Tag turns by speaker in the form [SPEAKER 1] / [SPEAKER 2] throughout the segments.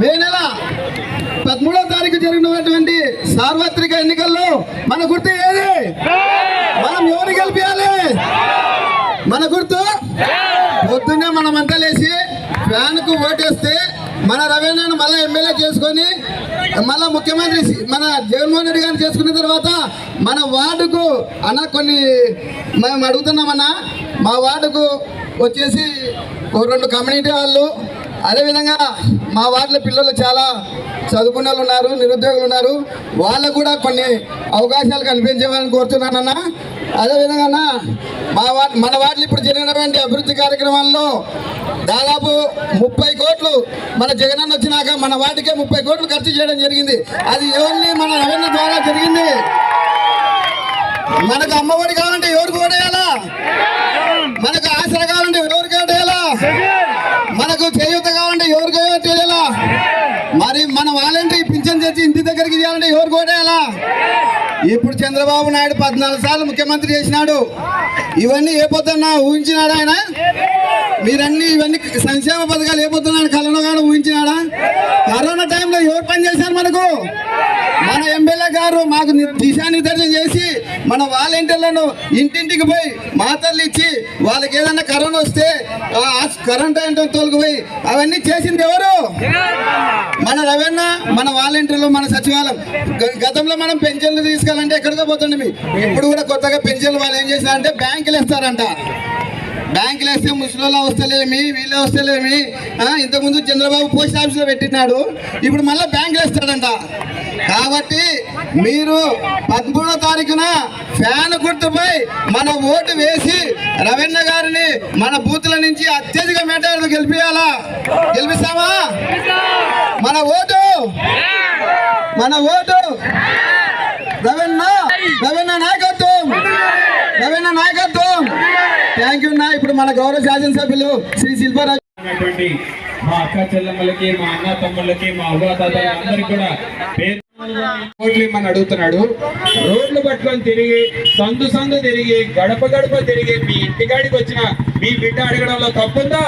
[SPEAKER 1] మే నెల పదమూడవ తారీఖు జరిగినటువంటి సార్వత్రిక ఎన్నికల్లో మన గుర్తు ఏది? మనం ఎవరు గెలిపించాలి మన గుర్తు? పొద్దున్నే మనం అంతా లేచి ఫ్యాన్కు ఓటేస్తే మన రవీణను మళ్ళీ ఎమ్మెల్యే చేసుకొని మళ్ళా ముఖ్యమంత్రి మన జగన్మోహన్ రెడ్డి గారిని చేసుకున్న తర్వాత మన వార్డుకు అన్న కొన్ని మేము అడుగుతున్నామన్నా మా వార్డుకు వచ్చేసి ఓ రెండు కమ్యూనిటీ వాళ్ళు అదేవిధంగా మా వార్డులో పిల్లలు చాలా చదువుకున్న వాళ్ళు ఉన్నారు నిరుద్యోగులు ఉన్నారు. వాళ్ళకు కూడా కొన్ని అవకాశాలు కల్పించేవాలని కోరుతున్నానన్న. అదేవిధంగా అన్న, మా వార్డు మన వార్డులు ఇప్పుడు జరిగినటువంటి అభివృద్ధి కార్యక్రమాల్లో దాదాపు ముప్పై కోట్లు మన జగనన్న వచ్చినాక మన వాటికే ముప్పై కోట్లు ఖర్చు చేయడం జరిగింది. అది ఓన్లీ మన రవీణ ద్వారా జరిగింది. మనకు అమ్మఒడి కావాలంటే మన వాలంటీర్ పింఛన్ తెచ్చి ఇంటి దగ్గరికి చేయాలంటే కూడా ఎలా ఇప్పుడు చంద్రబాబు నాయుడు పద్నాలుగు సార్లు ముఖ్యమంత్రి చేసినాడు. ఇవన్నీ ఏ పొద్దున్నా ఊహించినాడు ఆయన? మీరన్నీ ఇవన్నీ సంక్షేమ పథకాలు ఏ పొద్దున్నా కలలో ఊహించినాడా? కరోనా టైంలో ఎవరు పని చేశారు మనకు? గారు మాకు ని- దిశానిర్దేశం చేసి మన వాలంటీర్లను ఇంటింటికి పోయి మాతర్లు ఇచ్చి వాళ్ళకి ఏదన్నా కరోనా వస్తే ఆ హాస్- కరెంట్ తోలుకుపోయి అవన్నీ చేసింది ఎవరు? మన రవెన్న మన వాలంటీర్లు మన సచివాలయం. గతంలో మనం పెన్షన్లు తీసుకోవాలంటే ఎక్కడికో పోతుండే ఇప్పుడు కూడా కొత్తగా పెన్షన్లు వాళ్ళు ఏం చేశారంటే బ్యాంకులు ఇస్తారంట బ్యాంకులు వేస్తే ముసలిలో వస్తలేమి వీళ్ళు వస్తలేమి ఇంతకుముందు చంద్రబాబు పోస్ట్ ఆఫీస్లో పెట్టినాడు ఇప్పుడు మళ్ళీ బ్యాంకులు వేస్తాడంట. కాబట్టి మీరు పదమూడో తారీఖున ఫ్యాన్ గుర్తుపై మన ఓటు వేసి రవీంద్ర గారిని మన బూతుల నుంచి అత్యధిక మెటార్లు గెలిపియాలా? గెలిపిస్తామా? మన ఓటు? మన ఓటు? రవీణ? రవీణ నాయకు రవీణ నాయకత్వం థ్యాంక్ యూ నా. ఇప్పుడు మన గౌరవ శాసనసభ్యులు శ్రీ శిల్పారాజు
[SPEAKER 2] మా అక్క చెల్లెమ్మలకి మా అన్న తమ్ముళ్ళకి మా అవ్వ తాతయ్య అందరికి కూడా పేరు ఓట్లు ఇమ్మని అడుగుతున్నాడు. రోడ్లు పట్టుకొని తిరిగి సందు సందు తిరిగి గడప గడప తిరిగి మీ ఇంటికాడికి వచ్చిన మీ బిడ్డ అడగడంలో తప్పుందా?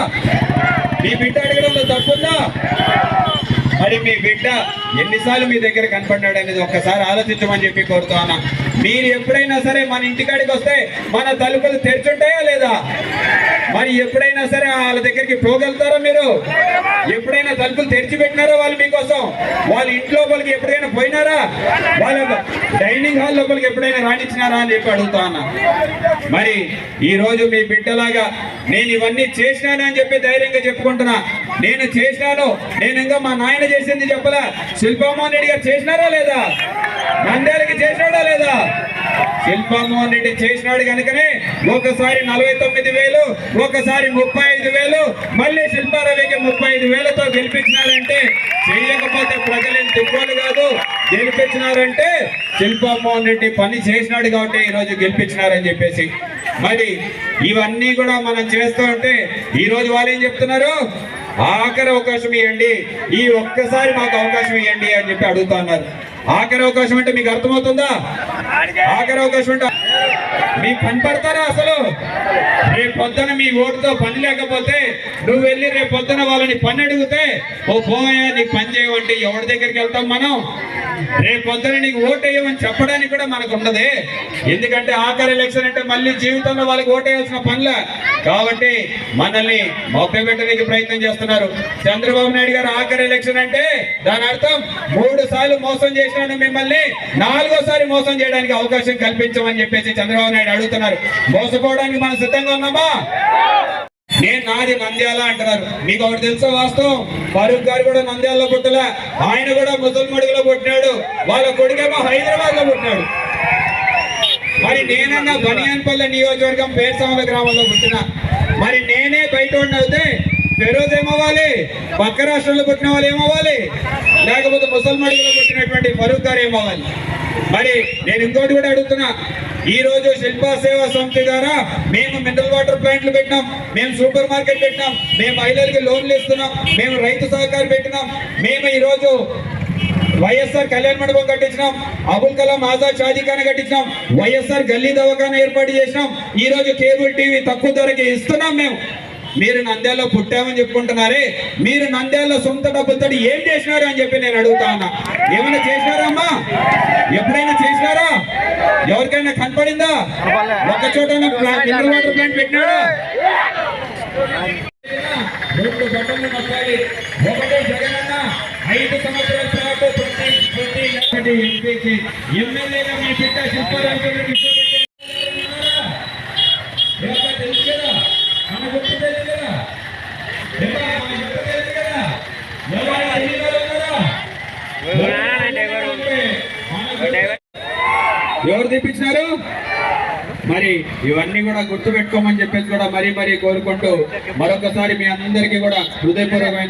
[SPEAKER 2] మీ బిడ్డ అడగడంలో తప్పుందా? మరి మీ బిడ్డ ఎన్నిసార్లు మీ దగ్గర కనపడ్డాడు అనేది ఒక్కసారి ఆలోచించమని చెప్పి కోరుతా ఉన్నా మీరు ఎప్పుడైనా సరే మన ఇంటికాడికి వస్తే మన తలుపులు తెరిచుంటాయా లేదా? మరి ఎప్పుడైనా సరే వాళ్ళ దగ్గరికి పోగలుగుతారా మీరు? ఎప్పుడైనా తలుపులు తెరిచిపెట్టినారా వాళ్ళు మీకోసం? వాళ్ళ ఇంటి లోపలికి ఎప్పుడైనా పోయినారా? వాళ్ళ డైనింగ్ హాల్ లోపలికి ఎప్పుడైనా రాణించినారా అని చెప్పి అడుగుతా ఉన్నా. మరి ఈ రోజు మీ బిడ్డలాగా నేను ఇవన్నీ చేసినాను అని చెప్పి ధైర్యంగా చెప్పుకుంటున్నా. నేను చేసినాను. నేను ఇంకా మా నాయన చేసింది చెప్పలా. శిల్పామోహన్ రెడ్డి గారు చేసినారా లేదా? నంద్యాలకి చేసినాడా లేదా? శిల్పామోహన్ రెడ్డి చేసినాడు కనుకనే ఒకసారి నలభై తొమ్మిది వేలు ఒకసారి ముప్పై ఐదు వేలు మళ్ళీ శిల్పారవికి ముప్పై ఐదు వేలతో గెలిపించినారంటే చేయకపోతే ప్రజలేం తిప్పలు కాదు. గెలిపించినారంటే శిల్పమోహన్ రెడ్డి పని చేసినాడు కాబట్టి ఈరోజు గెలిపించినారని చెప్పేసి. మరి ఇవన్నీ కూడా మనం చేస్తూ ఉంటే ఈరోజు వాళ్ళు ఏం చెప్తున్నారు? ఆఖరి అవకాశం ఇవ్వండి. ఈ ఒక్కసారి మాకు అవకాశం ఇవ్వండి అని చెప్పి అడుగుతున్నారు ఆఖరి అవకాశం అంటే మీకు అర్థమవుతుందా? ఆఖరి అవకాశం అంటే మీ పని పడతారా అసలు? రేపు పొద్దున మీ ఓటుతో పని లేకపోతే నువ్వు వెళ్ళి రేపు పొద్దున వాళ్ళని పని అడిగితే ఓ పోయా నీకు పని చేయమంటే ఎవరి దగ్గరికి వెళ్తాం మనం? రేపు పొద్దున నీకు ఓటు వేయమని చెప్పడానికి కూడా మనకు ఉండదు. ఎందుకంటే ఆఖరి ఎలక్షన్ అంటే మళ్ళీ జీవితంలో వాళ్ళకి ఓటు వేయాల్సిన పనులే. కాబట్టి మనల్ని మభ్యపెట్టడానికి ప్రయత్నం చేస్తున్నారు. చంద్రబాబు నాయుడు గారు ఆఖరి ఎలక్షన్ అంటే దాని అర్థం మూడు సార్లు మోసం చేసినాను మిమ్మల్ని నాలుగోసారి మోసం చేయడానికి అవకాశం కల్పించమని చెప్పేసి చంద్రబాబు నాయుడు అడుగుతున్నారు. మోసపోవడానికి మనం సిద్ధంగా ఉన్నామా? నేను నాది నంద్యాల అంటున్నారు. మీకు ఒకటి తెలుసా వాస్తవం? ఫరూక్ గారు కూడా నంద్యాలలో పుట్టలే. ఆయన కూడా ముసల్మడుగులో పుట్టినాడు. వాళ్ళ కొడుకేమో హైదరాబాద్లో పుట్టినాడు. మరి నేనన్నా బనియాన్పల్లె నియోజకవర్గం పేర్సామల గ్రామంలో పుట్టిన. మరి నేనే బయట అయితే ఫెరోజ్ ఏమవ్వాలి? పక్క రాష్ట్రంలో పుట్టిన వాళ్ళు ఏమవ్వాలి? లేకపోతే ముసల్మడుగులో పుట్టినటువంటి ఫరూక్ గారు ఏమవ్వాలి? మరి నేను ఇంకోటి కూడా అడుగుతున్నా. ఈ రోజు శిల్పా సేవా సంస్థ ద్వారా మేము మినరల్ వాటర్ ప్లాంట్లు పెట్టినాం మేము సూపర్ మార్కెట్ పెట్టినాం మేము మహిళలకి లోన్లు ఇస్తున్నాం మేము రైతు సహకారం పెట్టినాం మేము ఈ రోజు వైఎస్ఆర్ కళ్యాణ మండపం కట్టించినాం అబుల్ కలాం ఆజాద్ షాదీఖానా కట్టించినాం వైఎస్ఆర్ గల్లీ దవాఖానా ఏర్పాటు చేసినాం ఈ రోజు కేబుల్ టీవీ తక్కువ ధరకి ఇస్తున్నాం మేము. మీరు నంద్యాలలో పుట్టామని చెప్పుకుంటున్నారే మీరు నంద్యాలలో సొంత డబ్బులతో ఏం చేసినారు అని చెప్పి నేను అడుగుతా ఉన్నా. ఏమైనా చేసినారా అమ్మా? ఎప్పుడైనా చేసినారా? ఎవరికైనా కనపడిందా? ఒక చోట మినరల్ వాటర్ ప్లాంట్ పెట్టినాడా? రెండు బట్టలు నొక్కాలి. ఒకటే జగనన్న ఐదు సంవత్సరాల పాటు ప్రతి ప్రతి ఎంపీకి ఎమ్మెల్యేగా మీ బిడ్డ శిల్పారాజు తెలుసు కదా మన గుర్తు తెలుసు కదా ఏమ్మా, మన గుర్తు తెలుసు కదా ఎవరైనా తెలియని వాళ్ళు ఉన్నారా? ఎవరు తెప్పించినారు? మరి ఇవన్నీ కూడా గుర్తు పెట్టుకోమని చెప్పేసి కూడా మరీ మరీ కోరుకుంటూ మరొకసారి మీ అందరికీ కూడా హృదయపూర్వకమైన